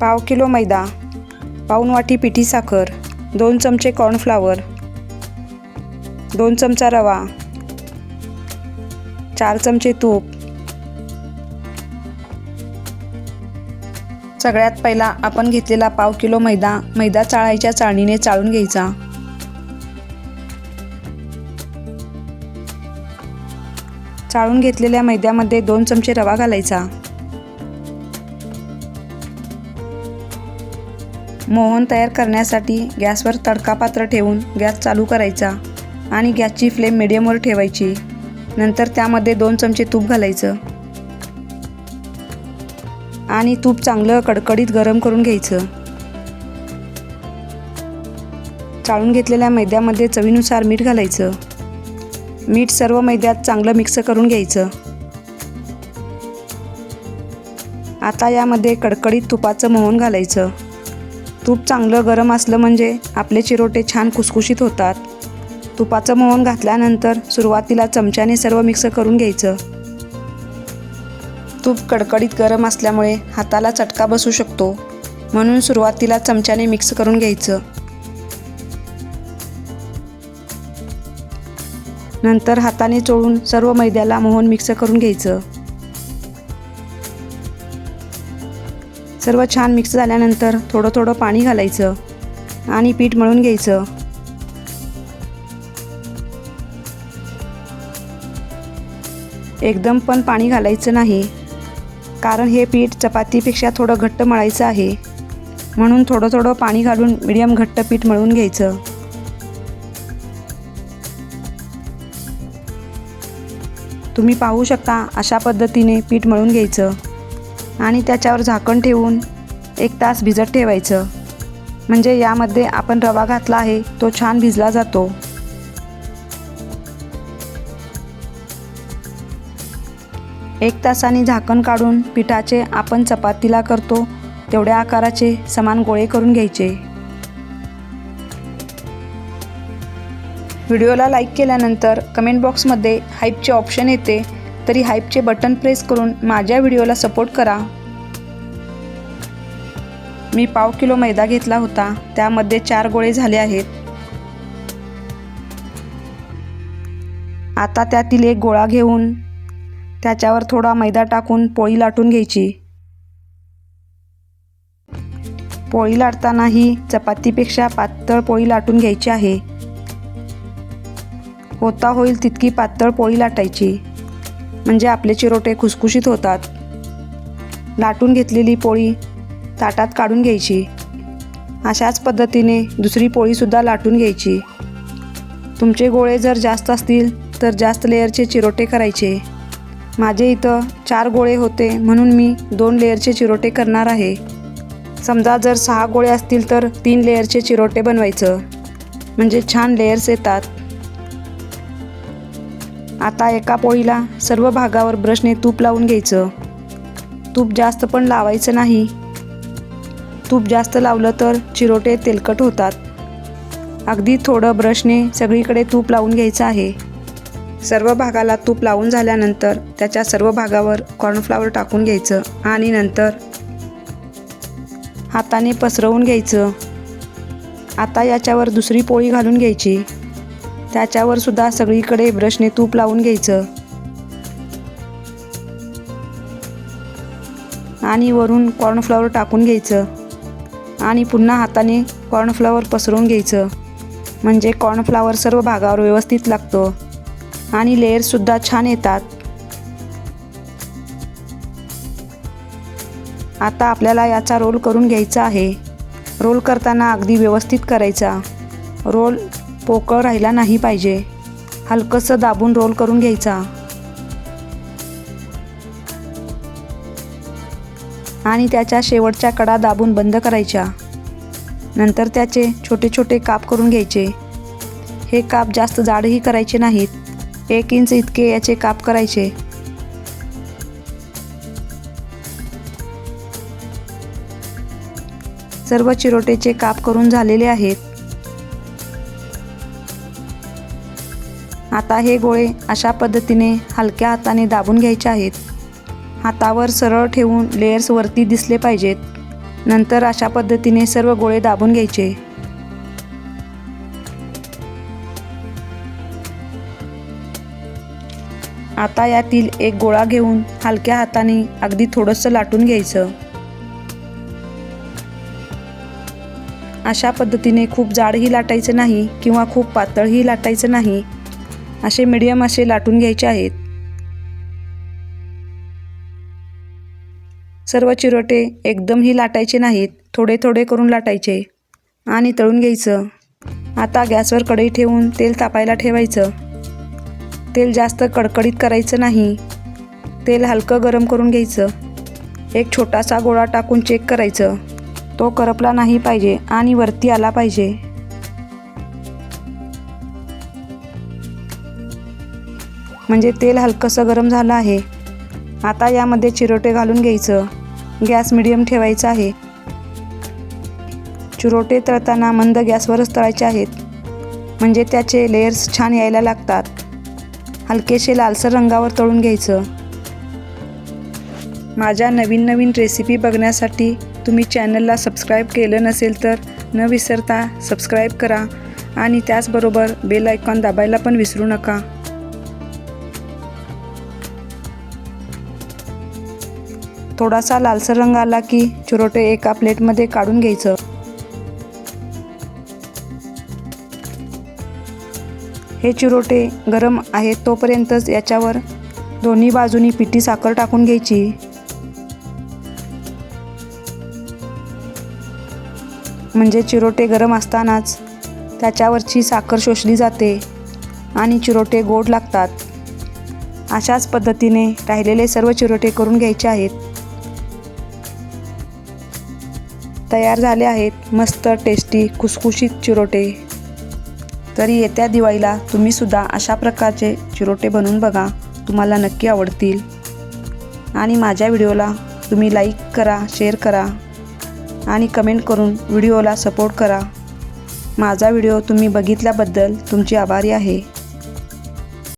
पाव किलो मैदा पाऊण वाटी पिठी साखर दोन चमचे कॉर्नफ्लावर दोन चमचा रवा चार चमचे तूप. सगळ्यात पहिला आपण घेतलेला पाव किलो मैदा मैदा चाळायच्या चाळणीने चाळून घ्यायचा. चाळून घेतलेल्या मैद्यामध्ये दोन चमचे रवा घालायचा. मोहन तयार करण्यासाठी गॅसवर तडका पात्र ठेवून गॅस चालू करायचा आणि गॅसची फ्लेम मिडियमवर ठेवायची. नंतर त्यामध्ये दोन चमचे तूप घालायचं. आणि तूप चांगलं कडकडीत गरम करून घ्यायचं. चाळून घेतलेल्या मैद्यामध्ये चवीनुसार मीठ घालायचं. मीठ सर्व मैद्यात चांगलं मिक्स करून घ्यायचं. आता यामध्ये कडकडीत तुपाचं मोहन घालायचं. तूप चांगलं गरम असलं म्हणजे आपले चिरोटे छान कुसकुशीत होतात. तुपाचं मोहन घातल्यानंतर सुरुवातीला चमच्याने सर्व मिक्स करून घ्यायचं. तूप कडकडीत गरम असल्यामुळे हाताला चटका बसू शकतो. म्हणून सुरुवातीला चमच्याने मिक्स करून घ्यायचं. नंतर हाताने चोळून सर्व मैद्याला मोहन मिक्स करून घ्यायचं. सर्व छान मिक्स झाल्यानंतर थोडं थोडं पाणी घालायचं आणि पीठ मळून घ्यायचं. एकदम पण पाणी घालायचं नाही कारण हे पीठ चपातीपेक्षा थोडं घट्ट मळायचं आहे. म्हणून थोडं थोडं पाणी घालून मिडियम घट्ट पीठ मळून घ्यायचं. तुम्ही पाहू शकता अशा पद्धतीने पीठ मळून घ्यायचं. आणि त्याच्यावर झाकण ठेवून एक तास भिजत ठेवायचं. म्हणजे यामध्ये आपण रवा घातला आहे तो छान भिजला जातो. एक तासाने झाकण काढून पिठाचे आपण चपातीला करतो तेवढ्या आकाराचे समान गोळे करून घ्यायचे. व्हिडिओला लाईक केल्यानंतर कमेंट बॉक्समध्ये हाईपचे ऑप्शन येते तरी हाईपचे बटन प्रेस करून माझ्या व्हिडिओला सपोर्ट करा. मी पाव किलो मैदा घेतला होता. त्यामध्ये चार गोळे झाले आहेत. आता त्यातील एक गोळा घेऊन त्याच्यावर थोडा मैदा टाकून पोळी लाटून घ्यायची. पोळी लाटताना ही चपातीपेक्षा पातळ पोळी लाटून घ्यायची आहे. होता होईल तितकी पातळ पोळी लाटायची. म्हणजे आपले चिरोटे खुसखुशीत होतात. लाटून घेतलेली पोळी ताटात काढून घ्यायची. अशाच पद्धतीने दुसरी पोळीसुद्धा लाटून घ्यायची. तुमचे गोळे जर जास्त असतील तर जास्त लेअरचे चिरोटे करायचे. माझे इथं चार गोळे होते म्हणून मी दोन लेअरचे चिरोटे करणार आहे. समजा जर सहा गोळे असतील तर तीन लेअरचे चिरोटे बनवायचं. म्हणजे छान लेअर्स येतात. आता एका पोळीला सर्व भागावर ब्रशने तूप लावून घ्यायचं. तूप जास्त पण लावायचं नाही. तूप जास्त लावलं तर चिरोटे तेलकट होतात. अगदी थोडं ब्रशने सगळीकडे तूप लावून घ्यायचं आहे. सर्व भागाला तूप लावून झाल्यानंतर त्याच्या सर्व भागावर कॉर्नफ्लावर टाकून घ्यायचं आणि नंतर हाताने पसरवून घ्यायचं. आता याच्यावर दुसरी पोळी घालून घ्यायची. त्याच्यावर सुद्धा सगळीकडे ब्रशने तूप लावून घ्यायचं. आणि वरून कॉर्नफ्लॉवर टाकून घ्यायचं. आणि पुन्हा हाताने कॉर्नफ्लॉवर पसरून घ्यायचं. म्हणजे कॉर्नफ्लावर सर्व भागावर व्यवस्थित लागतो. आणि लेअरसुद्धा छान येतात. आता आपल्याला याचा रोल करून घ्यायचा आहे. रोल करताना अगदी व्यवस्थित करायचा. रोल पोकळ राहिला नाही पाहिजे. हलकंसं दाबून रोल करून घ्यायचा. आणि त्याच्या शेवटच्या कडा दाबून बंद करायच्या. नंतर त्याचे छोटे छोटे काप करून घ्यायचे. हे काप जास्त जाडही करायचे नाहीत. एक इंच इतके याचे काप करायचे. सर्व चिरोटेचे काप करून झालेले आहेत. आता हे गोळे अशा पद्धतीने हलक्या हाताने दाबून घ्यायचे आहेत. हातावर सरळ ठेवून लेयर्स वरती दिसले पाहिजेत. नंतर अशा पद्धतीने सर्व गोळे दाबून घ्यायचे. आता यातील एक गोळा घेऊन हलक्या हाताने अगदी थोडंसं लाटून घ्यायचं. अशा पद्धतीने खूप जाडही लाटायचं नाही किंवा खूप पातळही लाटायचं नाही. असे मिडियम असे लाटून घ्यायचे आहेत. सर्व चिरोटे एकदमही लाटायचे नाहीत थोडे थोडे करून लाटायचे आणि तळून घ्यायचं. आता गॅसवर कढई ठेवून तेल तापायला ठेवायचं. तेल जास्त कडकडीत करायचं नाही. तेल हलकं गरम करून घ्यायचं. एक छोटासा गोळा टाकून चेक करायचं. तो करपला नाही पाहिजे आणि वरती आला पाहिजे. म्हणजे तेल हलकंसं गरम झालं आहे. आता यामध्ये चिरोटे घालून घ्यायचं. गॅस मिडियम ठेवायचा आहे. चिरोटे तळताना मंद गॅसवरच तळायचे आहेत. म्हणजे त्याचे लेयर्स छान यायला लागतात. हलकेसे लालसर रंगावर तळून घ्यायचं. माझ्या नवीन नवीन रेसिपी बघण्यासाठी तुम्ही चॅनलला सबस्क्राईब केलं नसेल तर न विसरता सबस्क्राईब करा आणि त्याचबरोबर बेल आयकॉन दाबायला पण विसरू नका. थोडासा लालसर रंग आला की चिरोटे एका प्लेटमध्ये काढून घ्यायचं. हे चिरोटे गरम आहेत तोपर्यंतच याच्यावर दोन्ही बाजूनी पिठी साखर टाकून घ्यायची. म्हणजे चिरोटे गरम असतानाच त्याच्यावरची साखर शोषली जाते आणि चिरोटे गोड लागतात. अशाच पद्धतीने राहिलेले सर्व चिरोटे करून घ्यायचे आहेत. तयार झाले आहेत. मस्त टेस्टी खुसखुशीत चिरोटे. तरी येत्या दिवाळीला तुम्हीसुद्धा अशा प्रकारचे चिरोटे बनवून बघा. तुम्हाला नक्की आवडतील. आणि माझ्या व्हिडिओला तुम्ही लाईक करा शेअर करा. आणि कमेंट करून व्हिडिओला सपोर्ट करा. माझा व्हिडिओ तुम्ही बघितल्याबद्दल तुमची आभारी आहे.